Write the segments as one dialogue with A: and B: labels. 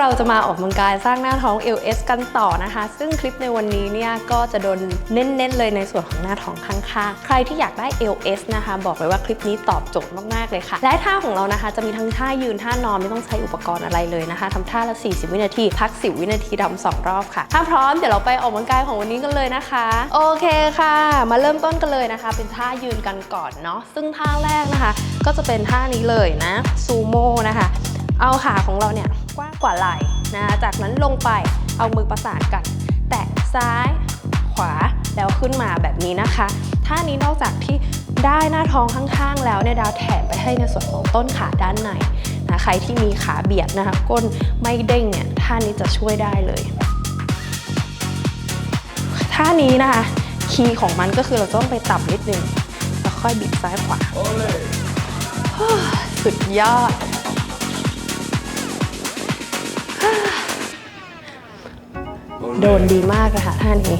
A: เราจะมาออกกำลังกายสร้างหน้าท้อง LS กันต่อนะคะ ซึ่งคลิปในวันนี้เนี่ยก็จะโดนเน้นๆเลยในส่วนของหน้าท้องข้างๆ ใครที่อยากได้ LS นะคะ บอกเลยว่าคลิปนี้ตอบโจทย์มากๆเลยค่ะ และท่าของเรานะคะจะมีทั้งท่ายืนท่านอนไม่ต้องใช้อุปกรณ์อะไรเลยนะคะทำท่าละ 40 วินาที พัก 10 วินาทีดำสองรอบค่ะ ถ้าพร้อมเดี๋ยวเราไปออกกำลังกายของวันนี้กันเลยนะคะ โอเคค่ะ มาเริ่มต้นกันเลยนะคะ เป็นท่ายืนกันก่อนเนาะ ซึ่งท่าแรกนะคะ ก็จะเป็นท่านี้เลยนะ ซูโม่นะคะ เอาขาของเราเนี่ย กว้างกว่าไหล่นะคะจากนั้นลงไปเอามือประสานกัน แตะซ้ายขวาแล้วขึ้นมาแบบนี้นะคะท่านี้นอกจากที่ได้หน้าท้องข้างๆ แล้วเนี่ยดาวแถมไปให้ในส่วนของต้นขาด้านในนะใครที่มีขาเบียดนะคะก้นไม่เด้งเนี่ยท่านี้จะช่วยได้เลยท่านี้นะคะคีย์ของมันก็คือเราต้องไปต่ำนิดนึงแล้วค่อยบิดซ้ายขวาสุดยอด โดนดีมากเลยค่ะท่านี้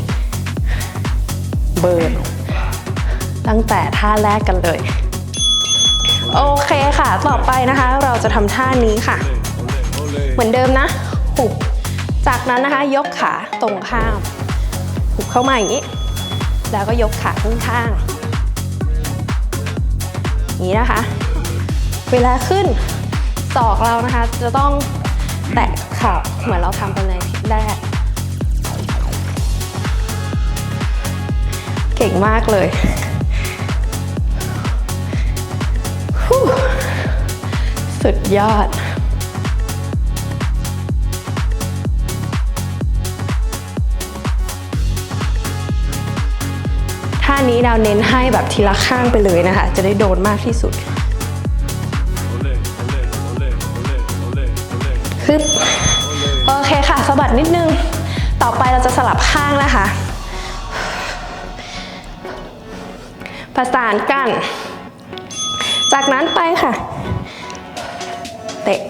A: เบิร์นตั้งแต่ท่าแรกกันเลย โอเคค่ะ ต่อไปนะคะ เราจะทำท่านี้ค่ะ เหมือนเดิมนะ หุบ จากนั้นนะคะ ยกขาตรงข้าม หุบเข้ามาอย่างนี้ แล้วก็ยกขาข้างๆอย่าง นี้นะคะ เวลาขึ้นศอกเรานะคะ จะต้องแตะเข่าเหมือนเราทำกันในคลิปแรก ก่งมากเลยฮู้สุดยอดท่านี้ดาวเน้นให้แบบทีละข้างไปเลยนะคะ จะได้โดนมากที่สุดฮึบโอเคค่ะสะบัดนิดนึง ต่อไปเราจะสลับข้างนะคะ ประสานกัน จากนั้นไปค่ะ เตะ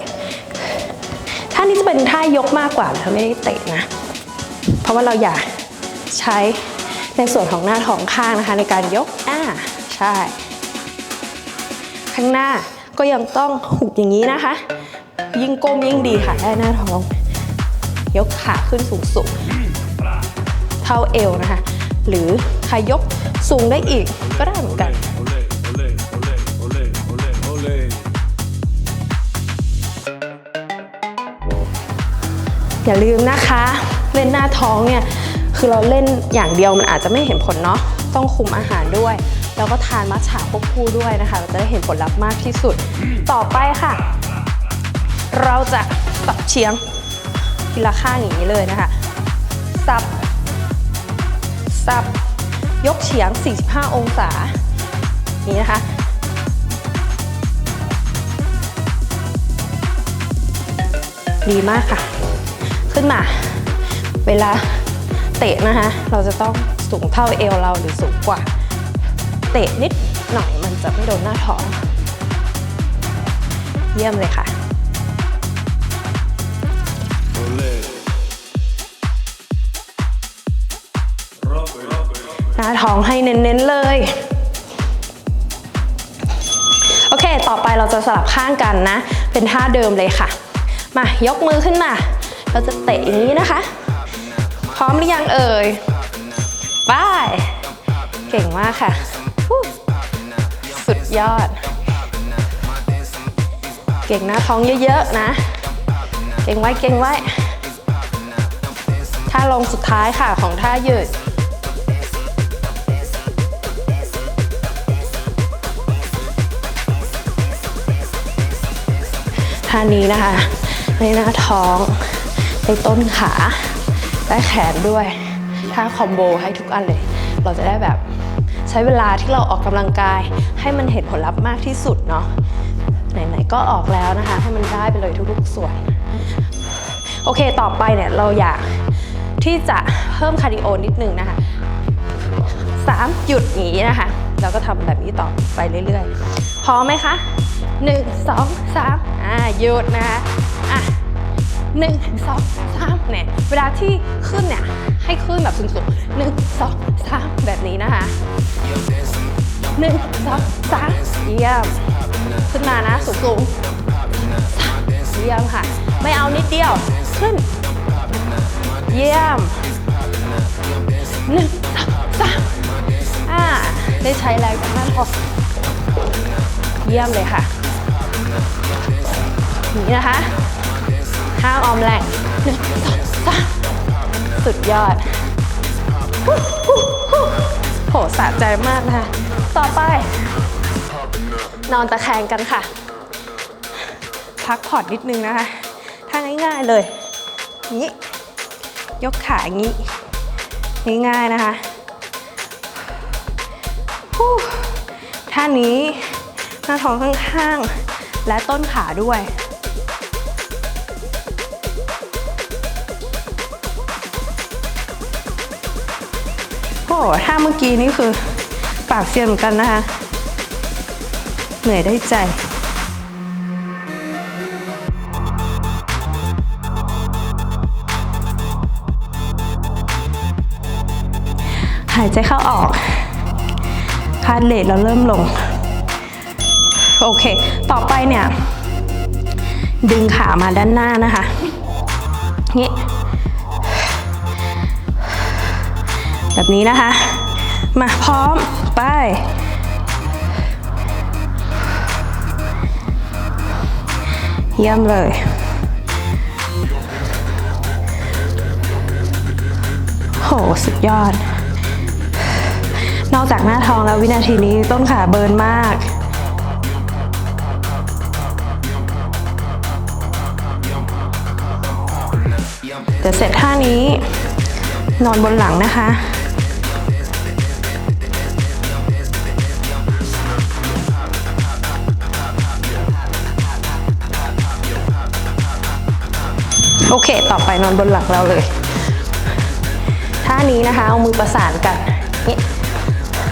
A: ท่านี้จะเป็นท่ายกมากกว่าเราไม่ได้เตะนะ เพราะว่าเราอยากใช้ในส่วนของหน้าท้องข้างนะคะ ในการยก อ่า ใช่ ข้างหน้าก็ยังต้องหุบอย่างนี้นะคะ ยิ่งก้มยิ่งดีค่ะได้หน้าท้อง ยกขาขึ้นสูงสุดเท่าเอวนะคะ หรือใครยก สูงได้อีกก็ได้เหมือนกัน อย่าลืมนะคะ เล่นหน้าท้องเนี่ย คือเราเล่นอย่างเดียวมันอาจจะไม่เห็นผลเนาะต้องคุมอาหารด้วย แล้วก็ทานมัทฉะควบคู่ด้วยนะคะ เราจะได้เห็นผลลัพธ์มากที่สุด ต่อไปค่ะ เราจะสับเฉียงทีละข้างอย่างนี้เลยนะคะ สับ สับ ยกเฉียง 45 องศา นี่นะคะ ดีมากค่ะ ขึ้นมา เวลาเตะนะคะ เราจะต้องสูงเท่าเอวเราหรือสูงกว่า เตะนิดหน่อยมันจะไม่โดนหน้าท้อง เยี่ยมเลยค่ะห ท้องให้เน้นๆเลย โอเค ต่อไปเราจะสลับข้างกันนะ เป็นท่าเดิมเลยค่ะ มายกมือขึ้นมา เราจะเตะอย่างนี้นะคะ พร้อมหรือยังเอ่ยไปเก่งมากค่ะ สุดยอด เก่งหน้าท้องเยอะๆนะ เก่งไว้เก่งไว้ท่าลงสุดท้ายค่ะของท่ายืด ท่านี้นะคะในหน้าท้องในต้นขาและแขนด้วยท่าคอมโบให้ทุกอันเลย เราจะได้แบบใช้เวลาที่เราออกกำลังกาย ให้มันเห็นผลลัพธ์มากที่สุดเนาะไหนๆก็ออกแล้วนะคะ ให้มันได้ไปเลยทุกๆส่วน โอเคต่อไปเนี่ยเราอยากที่จะเพิ่มคาร์ดิโอนิดนึงนะคะสามหยุดอย่างนี้นะคะแล้วก็ทำแบบนี้ต่อไปเรื่อยๆพร้อมไหมคะหนึ่งสองสาม อ่าหยุดนะคะอะหนึ่งสองสามเนี่ยเวลาที่ขึ้นเนี่ยให้ขึ้นแบบสูงๆหนึ่งสองสามแบบนี้นะคะหนึ่งสองสามเยี่ยมขึ้นมานะสูงๆสามเยี่ยมค่ะ ไม่เอานิดเดียวขึ้น เยี่ยมหนึ่งสองสามอ่าได้ใช้แรงจากหน้าท้อเยี่ยมเลยค่ะ นี่นะคะห้าออมแรงหนึ่งสองสามสุดยอดโหสะใจมากนะคะต่อไป นอนตะแคงกันค่ะ พักผ่อนนิดนึงนะคะท่าง่ายๆเลยนี้ยกขาอย่างนี้ง่ายๆนะคะท่านี้หน้าท้องข้างๆ และต้นขาด้วย โอ้าเมื่อกี้นี่คือปากเซียนเหมือนกันนะคะ เหนื่อยได้ใจหายใจเข้าออกคาร์ดเรทเราเริ่มลง โอเค ต่อไปเนี่ย ดึงขามาด้านหน้านะคะ แบบนี้นะคะ มาพร้อมไป เยี่ยมเลย โห สุดยอด นอกจากหน้าท้องแล้ววินาทีนี้ต้นขาเบิร์นมากเดี๋ยวเสร็จท่านี้ นอนบนหลังนะคะ โอเค ต่อไปนอนบนหลังเราเลยท่านี้นะคะเอามือประสานกันนี่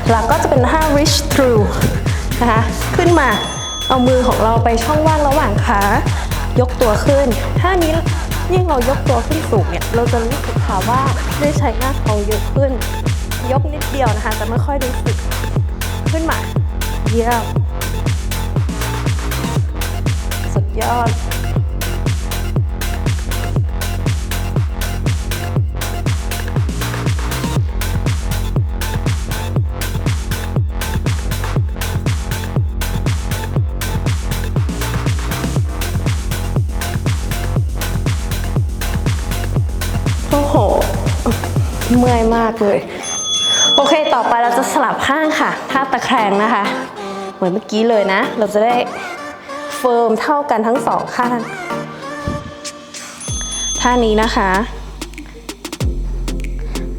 A: หลักก็จะเป็นท่า reach through นะคะขึ้นมาเอามือของเราไปช่องว่างระหว่างขายกตัวขึ้นท่านี้ยิ่งเรายกตัวขึ้นสูงเนี่ยเราจะรู้สึกค่ะว่าได้ใช้หน้าท้องเยอะขึ้น ยกนิดเดียวนะคะจะไม่ค่อยรู้สึกขึ้นมาเยี่ยมสุดยอด เลย โอเคต่อไปเราจะสลับข้างค่ะท่าตะแคงนะคะ เหมือนเมื่อกี้เลยนะ เราจะได้เฟิร์มเท่ากันทั้งสองข้างท่านี้นะคะ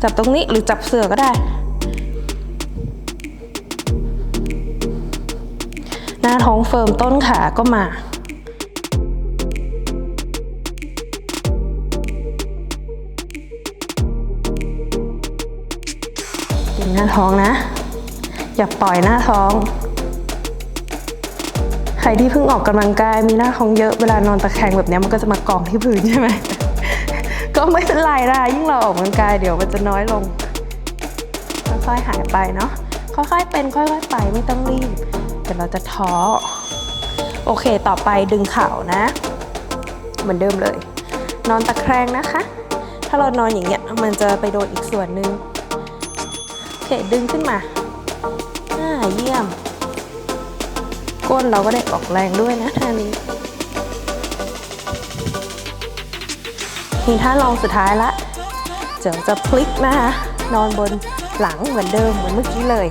A: จับตรงนี้หรือจับเสือก็ได้ หน้าท้องเฟิร์มต้นขาก็มา น้าท้องนะ อย่าปล่อยหน้าท้อง ใครที่เพิ่งออกกำลังกายมีหน้าท้องเยอะเวลานอนตะแคงแบบนี้มันก็จะมากองที่พื้นใช่ไหม ก็ไม่เป็นไรนะยิ่งเราออกกำลังกายเดี๋ยวมันจะน้อยลง ค่อยๆหายไปเนาะค่อยๆเป็นค่อยๆไปไม่ต้องรีบเดี๋ยวเราจะท้อ โอเคต่อไปดึงเข่านะ เหมือนเดิมเลย นอนตะแคงนะคะ ถ้าเรานอนอย่างเงี้ยมันจะไปโดนอีกส่วนหนึ่ง คดึงขึ้นมาอ่าเยี่ยม ก้นเราก็ได้ออกแรงด้วยนะท่านี้นี่ท่าลองสุดท้ายละเดี๋วจะพลิกนะคะ นอนบนหลังเหมือนเดิมเหมือนเมื่อกี้เลย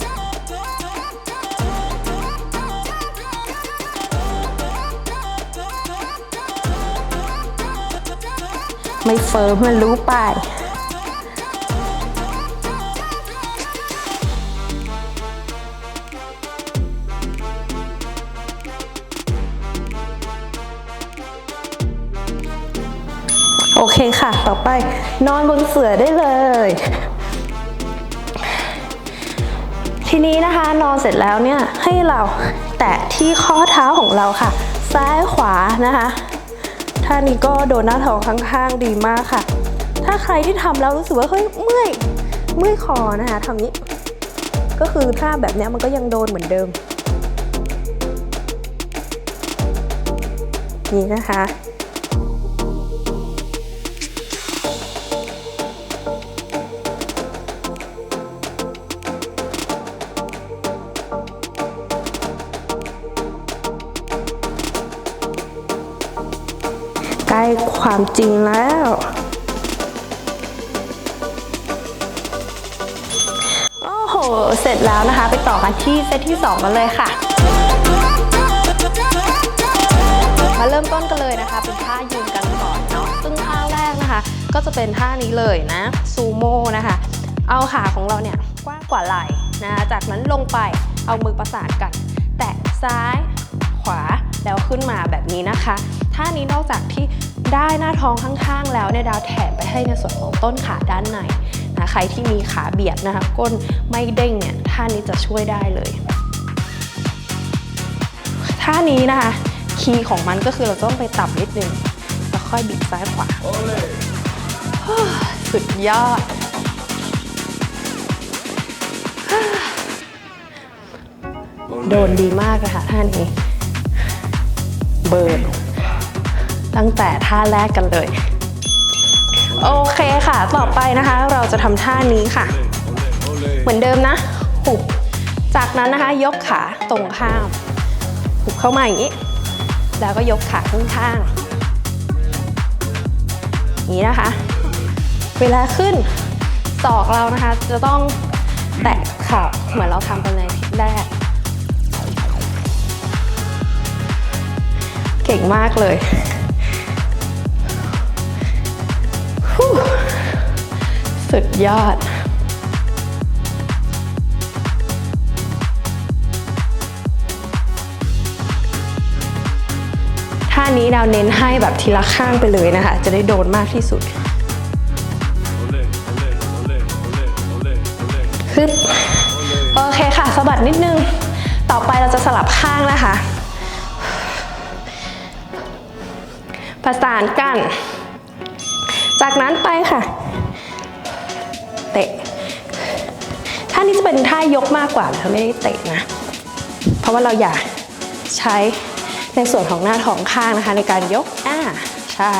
A: ไม่เฟิร์มมันรู้ไป โอเคค่ะ ต่อไปนอนบนเสื่อได้เลย ทีนี้นะคะนอนเสร็จแล้วเนี่ยให้เราแตะที่ข้อเท้าของเราค่ะ ซ้ายขวานะคะท่านี้ก็โดนหน้าท้องข้างๆดีมากค่ะ ถ้าใครที่ทำแล้วรู้สึกว่าเฮ้ยเมื่อยเมื่อยคอนะคะทำนี้ ก็คือท่าแบบนี้มันก็ยังโดนเหมือนเดิมนี่นะคะ ความจริงแล้ว โอ้โห เสร็จแล้วนะคะ ไปต่อกันที่เซตที่ 2 กันเลยค่ะ มาเริ่มต้นกันเลยนะคะ เป็นท่ายืนกันก่อนเนาะ ซึ่งท่าแรกนะคะ ก็จะเป็นท่านี้เลยนะ ซูโม่นะคะ เอาขาของเราเนี่ยกว้างกว่าไหล่นะคะจากนั้นลงไปเอามือประสานกัน แตะซ้ายขวาแล้วขึ้นมาแบบนี้นะคะ ท่านี้นอกจากที่ ได้หน้าท้องข้างๆ แล้วเนี่ยดาวแถมไปให้ในส่วนของต้นขาด้านในนะใครที่มีขาเบียดนะคะก้นไม่เด้งเนี่ยท่านี้จะช่วยได้เลยท่านี้นะคะคีย์ของมันก็คือเราต้องไปต่ำนิดนึงแล้วค่อยบิดซ้ายขวาสุดยอดโดนดีมากเลยค่ะท่านี้ เบิร์น ตั้งแต่ท่าแรกกันเลย โอเคค่ะ ต่อไปนะคะ เราจะทำท่านี้ค่ะ เหมือนเดิมนะ หุบ จากนั้นนะคะ ยกขาตรงข้าม หุบเข้ามาอย่างนี้ แล้วก็ยกขาข้างๆอย่างนี้นะคะ เวลาขึ้นศอกเรานะคะ จะต้องแตะข่าเหมือนเราทำกันในทิศแรก เก่งมากเลย สุดยอดท่านี้ดาวเน้นให้แบบทีละข้างไปเลยนะคะ จะได้โดนมากที่สุดฮึบโอเคค่ะสะบัดนิดนึง ต่อไปเราจะสลับข้างนะคะ ประสานกัน จากนั้นไปค่ะานี้จะเป็นท่ายกมากกว่านะคะไม่ได้เตะนะ เพราะว่าเราอยากใช้ในส่วนของหน้าท้องข้างนะคะ ในการยกอ่าใช่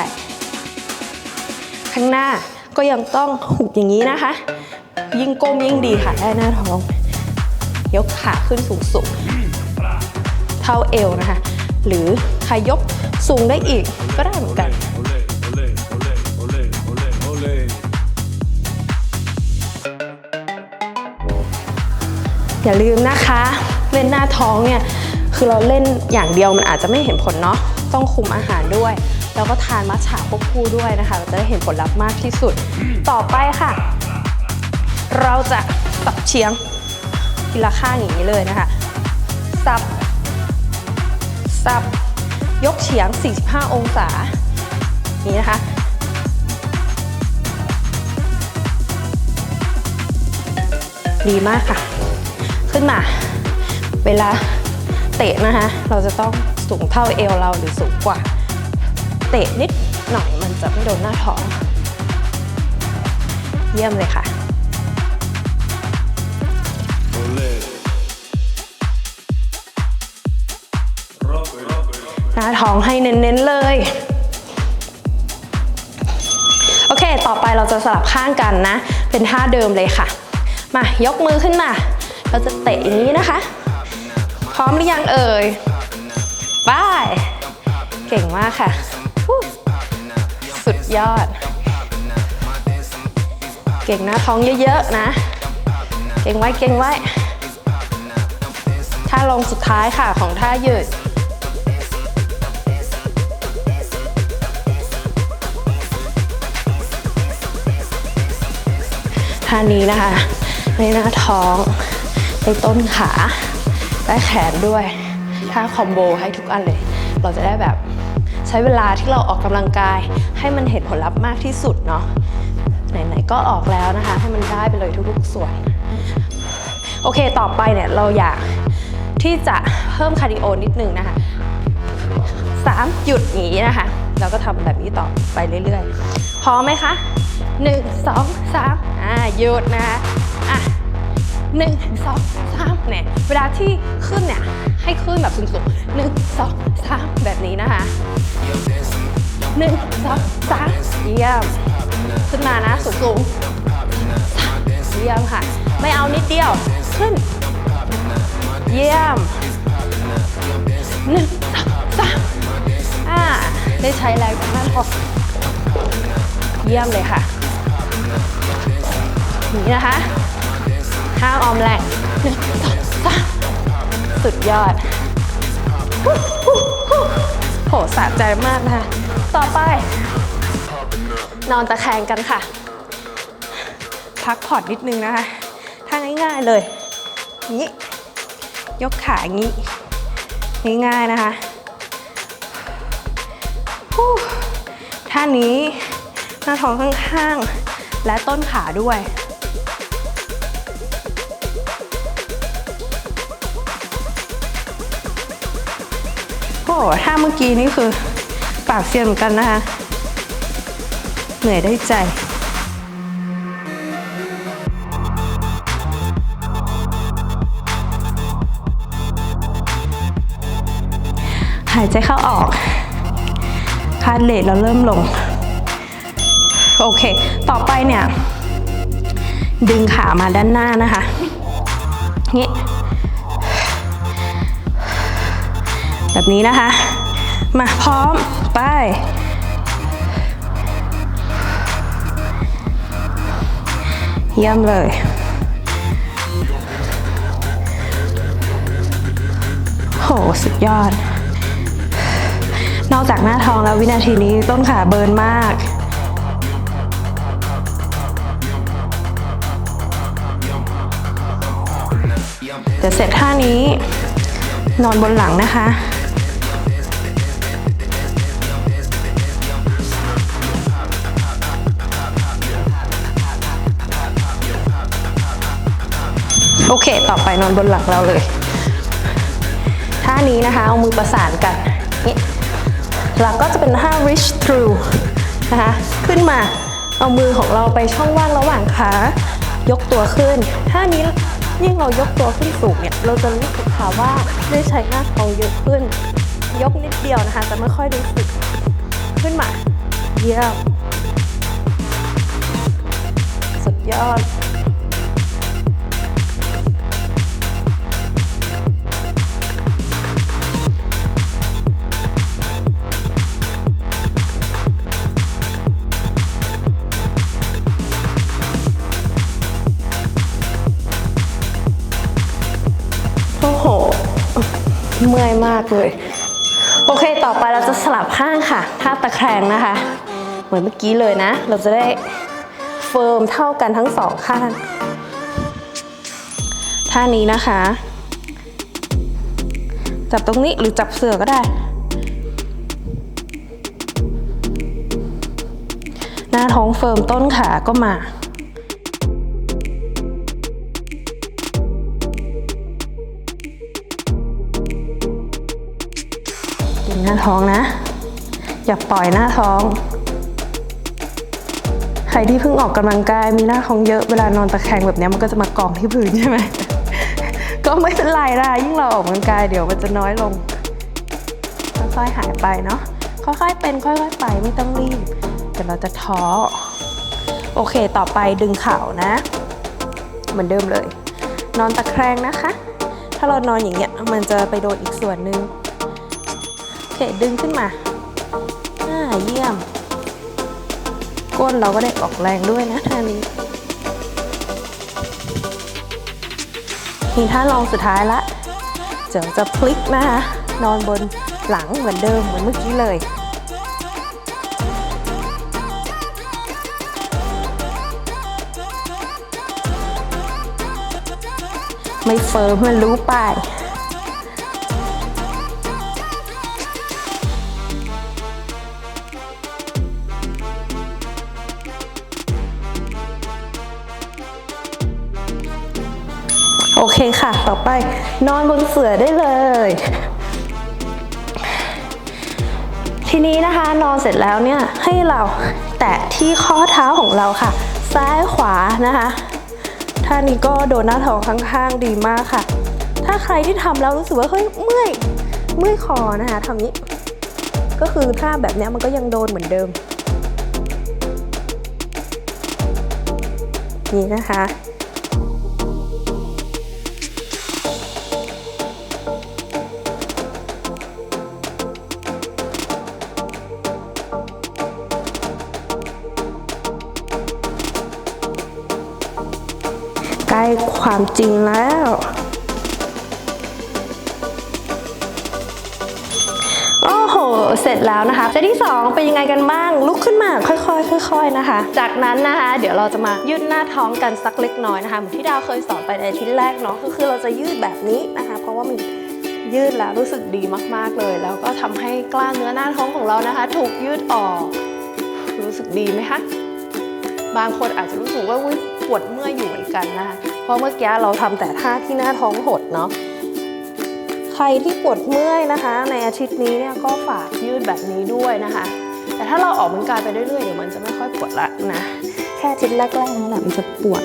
A: ข้างหน้าก็ยังต้องหุบอย่างนี้นะคะ ยิ่งก้มยิ่งดีค่ะได้หน้าท้อง ยกขาขึ้นสูงสุดเท่าเอวนะคะ หรือใครยกสูงได้อีกก็ได้เหมือนกัน อย่าลืมนะคะ เล่นหน้าท้องเนี่ยคือเราเล่นอย่างเดียวมันอาจจะไม่เห็นผลเนาะต้องคุมอาหารด้วย แล้วก็ทานมัทฉะควบคู่ด้วยนะคะ เราจะได้เห็นผลลัพธ์มากที่สุด ต่อไปค่ะ เราจะสับเฉียงทีละข้างอย่างนี้เลยนะคะสับสับยกเฉียง 45 องศา นี่นะคะ ดีมากค่ะ ขึ้นมา เวลาเตะนะคะ เราจะต้องสูงเท่าเอวเราหรือสูงกว่า เตะนิดหน่อยมันจะไม่โดนหน้าท้อง เยี่ยมเลยค่ะหน้าท้องให้เน้นๆเลย โอเค ต่อไปเราจะสลับข้างกันนะ เป็นท่าเดิมเลยค่ะ มายกมือขึ้นมา เราจะเตะอย่างนี้นะคะ พร้อมหรือยังเอ่ยไปเก่งมากค่ะ สุดยอด เก่งหน้าท้องเยอะๆนะ เก่งไว้เก่งไว้ท่าลงสุดท้ายค่ะของท่ายืดท่านี้นะคะในหน้าท้อง ในต้นขาและแขนด้วยท่าคอมโบให้ทุกอันเลย เราจะได้แบบใช้เวลาที่เราออกกำลังกาย ให้มันเห็นผลลัพธ์มากที่สุดเนาะไหนๆก็ออกแล้วนะคะ ให้มันได้ไปเลยทุกๆส่วน โอเคต่อไปเนี่ยเราอยากที่จะเพิ่มคาร์ดิโอนิดนึงนะคะสามหยุดอย่างนี้นะคะ เราก็ทำแบบนี้ต่อไปเรื่อยๆพร้อมไหมคะหนึ่งสองสามอ่าหยุดนะคะ หนึ่งสองสามเนี่ยเวลาที่ขึ้นเนี่ยให้ขึ้นแบบสูงๆหนึ่งสองสามแบบนี้นะคะหนึ่งสองสามเยี่ยม ขึ้นมานะสูงๆสามเยี่ยมค่ะ ไม่เอานิดเดียว ขึ้น เยี่ยมหนึ่งสองสามอ่าได้ใช้แรงจากหน้าท้อเยี่ยมเลยค่ะอย่างนี้นะคะ ห้ามออมแรงหนึ่งสองสามสุดยอดโหสะใจมากนะคะต่อไป นอนตะแคงกันค่ะ พักผ่อนนิดนึงนะคะท่าง่ายๆเลยนี้ยกขาอย่างนี้ง่ายๆนะคะท่านี้หน้าท้องข้างๆ และต้นขาด้วย โอ้าเมื่อกี้นี่คือปากเซียนเหมือนกันนะคะ เหนื่อยได้ใจหายใจเข้าออกคาร์ดเรทเราเริ่มลง โอเค ต่อไปเนี่ย ดึงขามาด้านหน้านะคะ แบบนี้นะคะ มาพร้อมไปเยี่ยมเลย โห สุดยอด นอกจากหน้าท้องแล้ววินาทีนี้ต้นขาเบิร์นมาก เดี๋ยวเสร็จท่านี้ นอนบนหลังนะคะ โอเค ต่อไปนอนบนหลังเราเลยท่านี้นะคะเอามือประสานกันนี่หลักก็จะเป็นท่า reach through นะคะขึ้นมาเอามือของเราไปช่องว่างระหว่างขายกตัวขึ้นท่านี้ยิ่งเรายกตัวขึ้นสูงเนี่ยเราจะรู้สึกค่ะว่าได้ใช้หน้าท้องเยอะขึ้น ยกนิดเดียวนะคะจะไม่ค่อยรู้สึกขึ้นมาเยี่ยมสุดยอด เลย โอเคต่อไปเราจะสลับข้างค่ะท่าตะแคงนะคะ เหมือนเมื่อกี้เลยนะ เราจะได้เฟิร์มเท่ากันทั้งสองข้างท่านี้นะคะ จับตรงนี้หรือจับเสือก็ได้ หน้าท้องเฟิร์มต้นขาก็มา น้าท้องนะ อย่าปล่อยหน้าท้อง ใครที่เพิ่งออกกำลังกายมีหน้าท้องเยอะเวลานอนตะแคงแบบนี้มันก็จะมากองที่พื้นใช่ไหม ก็ไม่เป็นไรนะยิ่งเราออกกำลังกายเดี๋ยวมันจะน้อยลง ค่อยๆหายไปเนาะค่อยๆเป็นค่อยๆไปไม่ต้องรีบเดี๋ยวเราจะท้อโอเคต่อไปดึงเข่านะ เหมือนเดิมเลย นอนตะแคงนะคะ ถ้าเรานอนอย่างเงี้ยมันจะไปโดนอีกส่วนหนึ่ง คดึงขึ้นมาอ่าเยี่ยม ก้นเราก็ได้ออกแรงด้วยนะท่านี้นี่ท่าลองสุดท้ายละเดี๋ยวจะพลิกนะคะ นอนบนหลังเหมือนเดิมเหมือนเมื่อกี้เลยไม่เฟิร์มมันรู้ไป โอเคค่ะ ต่อไปนอนบนเสื่อได้เลย ทีนี้นะคะนอนเสร็จแล้วเนี่ยให้เราแตะที่ข้อเท้าของเราค่ะ ซ้ายขวานะคะท่านี้ก็โดนหน้าท้องข้างๆดีมากค่ะ ถ้าใครที่ทำแล้วรู้สึกว่าเฮ้ยเมื่อยเมื่อยคอนะคะทำนี้ ก็คือท่าแบบนี้มันก็ยังโดนเหมือนเดิม นี่นะคะ ความจริงแล้ว โอ้โห เสร็จแล้วนะคะเซตที่ 2 เป็นยังไงกันบ้าง ลุกขึ้นมาค่อยๆค่อยๆนะคะ จากนั้นนะคะ เดี๋ยวเราจะมายืดหน้าท้องกันสักเล็กน้อยนะคะ เหมือนที่ดาวเคยสอนไปในอาทิตย์แรกเนาะก็คือเราจะยืดแบบนี้นะคะ เพราะว่ามันยืดแล้วรู้สึกดีมากๆเลย แล้วก็ทำให้กล้ามเนื้อหน้าท้องของเรานะคะ ถูกยืดออก รู้สึกดีไหมคะบางคนอาจจะรู้สึกว่าปวดเมื่อยอยู่เหมือนกันนะคะ ราะเมื่อกี้เราทำแต่ท่าที่หน้าท้องหดเนาะใครที่ปวดเมื่อยนะคะ ในอาทิตย์นี้เนี่ยก็ฝากยืดแบบนี้ด้วยนะคะ แต่ถ้าเราออกกำลังกายไปเรื่อยๆเดี๋ยวมันจะไม่ค่อยปวดละนะแค่อาทิตย์แรกๆนั่นแหละมันจะปวด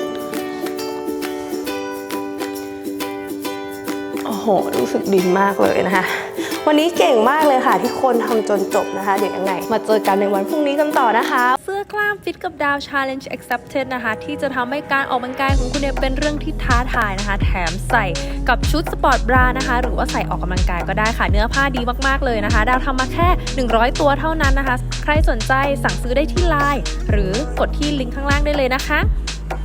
A: โอ้โหรู้สึกดีมากเลยนะคะ วันนี้เก่งมากเลยค่ะที่คนทำจนจบนะคะ เดี๋ยวยังไง มาเจอกันในวันพรุ่งนี้กันต่อนะคะ
B: เสื้อกล้ามฟิตกับดาว Challenge Accepted นะคะ ที่จะทำให้การออกกำลังกายของคุณเนี่ยเป็นเรื่องที่ท้าทายนะคะ แถมใส่กับชุดสปอร์ตบรานะคะ หรือว่าใส่ออกกำลังกายก็ได้ค่ะ เนื้อผ้าดีมากๆเลยนะคะ ดาวทำมาแค่ 100 ตัวเท่านั้นนะคะ ใครสนใจสั่งซื้อได้ที่ไลน์หรือกดที่ลิงก์ข้างล่างได้เลยนะคะ